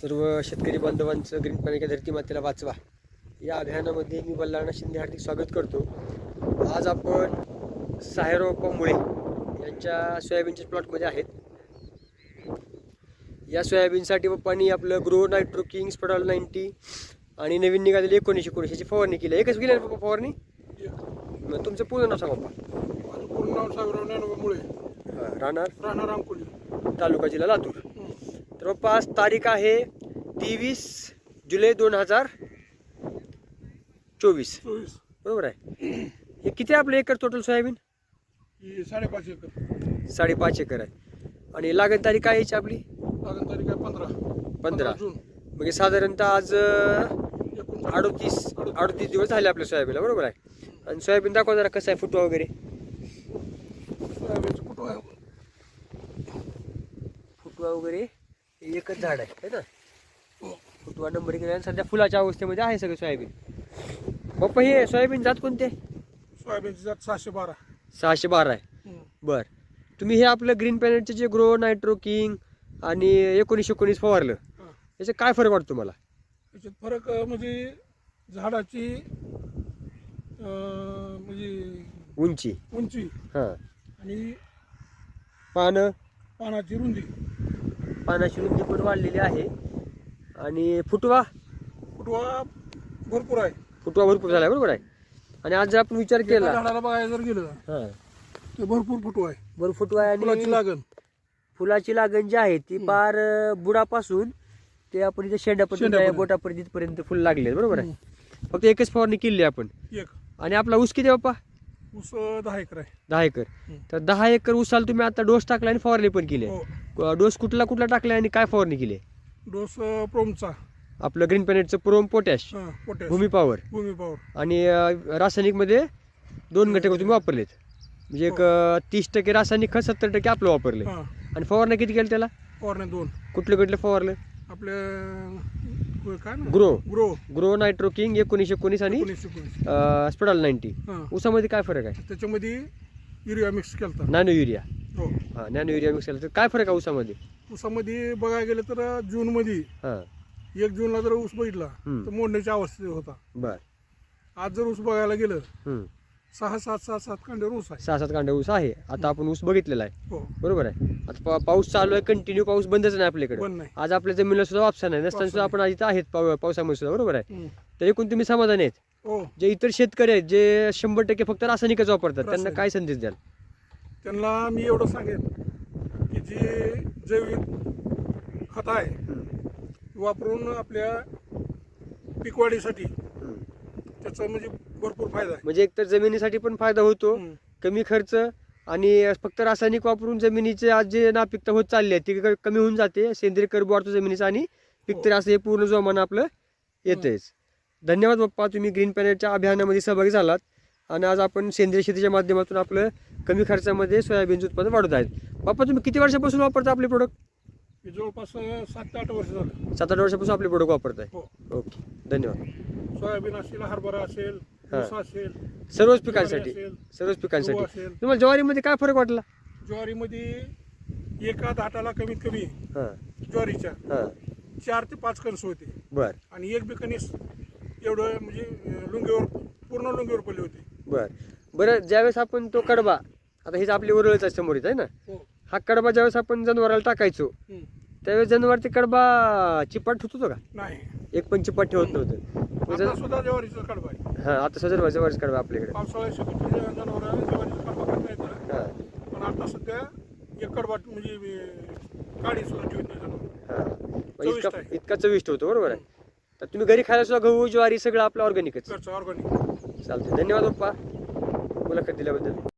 सर्व शेतकरी बांधवांचं ग्रीन पाण्याच्या धरती मातेला वाचवा. या अभियानामध्ये मी बल्लाळना शिंदे हार्दिक स्वागत करतो. आज आपण साहेराव मुळे यांच्या सोयाबीनच्या प्लॉटमध्ये आहेत. या सोयाबीनसाठी पप्पांनी आपलं ग्रो नायट्रो किंग स्पडाल नाईन्टी आणि नवीन निघालेली एकोणीसशे एकोणीसशेची फवारणी केली. एकच केली ना पप्पा फवारणी? मग तुमचं पूर्ण नाव सांगा पप्पा पूर्ण नाव साहेबराव राहणार? राहणार रामकुली तालुका जिल्हा लातूर. आज तारीख आहे तेवीस जुलै दोन हजार चोवीस. चोवीस. बरोबर आहे. हे किती आहे आपलं एकर टोटल सोयाबीन? ही साडेपाच एकर. साडेपाच एकर आहे. आणि लागण तारीख काय यायची आपली? लागण तारीख आहे पंधरा. पंधरा. जून. म्हणजे साधारणतः आज एकोणचाळीस अडोतीस अडोतीस. दिवस झाले आपल्या सोयाबीनला. बरोबर आहे. आणि सोयाबीन दाखवा जरा कसं आहे फुटवा वगैरे. सोयाबीनचं कुठं आहे. फुटवा वगैरे. हे एकच झाड आहे है ना. फुटवा नंबर एक आहे. सध्या फुलाच्या अवस्थेमध्ये आहे सगळं सोयाबीन. पप्पा हे सोयाबीन जात कोणते? सोयाबीनची जात सहाशे बारा. सहाशे बारा आहे. बर. तुम्ही हे आपलं ग्रीन पॅनेटचे जे ग्रो नायट्रो किंग आणि एकोणीस एकोणीस फवारलं. याचा काय फरक वाटतो तुम्हाला? याच्यात फरक म्हणजे झाडाची अं, म्हणजे उंची. उंची हां. आणि पानं? पानाची रुंदी. पानाची रुंदी पण वाढलेली आहे. आणि फुटवा? फुटवा भरपूर आहे. फुटवा भरपूर झाला बरोबर आहे. आणि आज जर आपण विचार केला झाडाला बघायला जर गेलं हां. भरपूर फुटवा आहे. बरं फुटवा आहे फुलाची आणि लागण. फुलाची लागण जी आहे ती पार बुडापासून ते आपण इथे शेंड्यापर्यंत शेंड्यापर्यंत. बोटापर्यंत इथपर्यंत फुल लागले बरोबर आहे. फक्त एकच फवारणी केली आपण. एक. आणि आपला ऊस किती आहे बाप्पा ऊस दहा एकर आहे. दहा एकर. हम्म. तर दहा एकर ऊसाला तुम्ही आता डोस टाकला आणि फवारणी पण केली आहे. हो. डोस कुठला कुठला टाकला आणि काय फवारणी केली आहे? डोस अं, प्रोमचा. आपलं ग्रीन पॅनेटचं प्रोम पोटॅश हा, potash Bhumi power Bhumi power आणि अं, रासायनिकमध्ये दोन घटक तुम्ही वापरलेत. म्हणजे एक अं, तीस टक्के रासायनिक खत सत्तर टक्के आपलं वापरले. हा. आणि फवारणी किती केलं त्याला? फवारण्या दोन. कुठलं कुठलं फवारलं? आपले grow. Grow. Grow nitro king एकोणीस एकोणीस. आणि स्पेडल नाईन्टी. ऊसामध्ये काय फरक आहे? त्याच्यामध्ये युरिया मिक्स केलता. Nano urea. हो. हां नॅनो युरिया मिक्स केलं काय फरक आहे ऊसामध्ये ऊसामध्ये बघायला गेलं तर जून मध्ये हां. एक जूनला जर ऊस बघितला. तर मोडण्याच्या अवस्थेत होता. बर. आज जर ऊस बघायला गेलं. सहा सात सात सात कांड्यावर ऊस आहे. सहा सात कांड्या ऊस आहे. आता आपण ऊस बघितलेला आहे. हो. बरोबर आहे? आता पा- पाऊस चालू आहे कंटिन्यू पाऊस बंदच नाही आपल्याकडे. नाही. आज आपल्या जमिनीला सुद्धा वापसा नाही. नसताना सुद्धा आपण आज इथं आहेत पाव- पावसामुळे सुद्धा. बरोबर आहे? हम्म. तर एकूण तुम्ही समाधानी आहेत? हो. जे इतर शेतकरी आहेत जे शंभर टक्के फक्त रासायनिकच वापरतात त्यांना रासायनिक. काय संदेश द्याल? त्यांना मी एवढं सांगेन की जे जैविक खत आहे वापरून आपल्या पिकवाडीसाठी त्याचा म्हणजे भरपूर फायदा आहे. म्हणजे एकतर जमिनीसाठी पण फायदा होतो हम्म. कमी खर्च आणि फक्त रासायनिक वापरून जमिनीचे आज जे नापिकता होत चालली आहे ती क- कमी होऊन जाते. सेंद्रिय कर्ब वाढतो जमिनीचा आणि पिकतर असं हे पूर्ण जोमानं आपलं येतेच धन्यवाद बाप्पा तुम्ही ग्रीन पॅनेटच्या अभियानामध्ये सहभागी झालात आणि आज आपण सेंद्रिय शेतीच्या माध्यमातून आपलं कमी खर्चामध्ये सोयाबीनचं उत्पादन वाढवत आहेत. बाप्पा तुम्ही किती वर्षापासून वापरता आपले प्रोडक्ट हे जवळपास सात ते आठ वर्ष झालं. सात आठ वर्षापासून आपले प्रोडक्ट वापरताय. हो. ओके. धन्यवाद. सोयाबीन असेल हरभरा असेल हा. ऊस असेल सर्वच पिकांसाठी ज्वारी असेल, सर्वच गहू पिकांसाठी. असेल. तुम्हाला ज्वारीमध्ये काय फरक वाटला? ज्वारीमध्ये एका दाटाला कमीत कमी हां. ज्वारीच्या हां. चार ते पाच कणस होते. बर. आणि एक बी कणीस एवढं म्हणजे अं, लुंगीवर पूर्ण लुंगीवर पडले होते. बर. बरं ज्यावेळेस आपण तो कडबा आता हेच आपली उरळच आहे समोर इथं आहे ना? हो. हा कडबा ज्यावेळेस आपण जनावराला टाकायचो हम्म. त्यावेळेस जनावर ते कडबा चिपाट होत होतं का? नाही. एक पण चिपाट ठेवत नव्हतं. आता सुद्धा कडबा आहे हा आता सजर वरच कडबा आपल्याकडे. पावसाळ्यात शक्यतो जनावर ज्वारीचा कडबा खात नाही तर. हा. पण आता सध्या एक कडबा म्हणजे अं, काडी सुद्धा ठेवत नाही जनावर. हा. मग चविष्ट इतका आहे. इतका चविष्ट होतो बरोबर आहे. तर तुम्ही घरी खायला सुद्धा गहू ज्वारी सगळं आपलं ऑर्गॅनिकच घरचं ऑर्गॅनिक चालते धन्यवाद पप्पा. मुलाखत दिल्याबद्दल.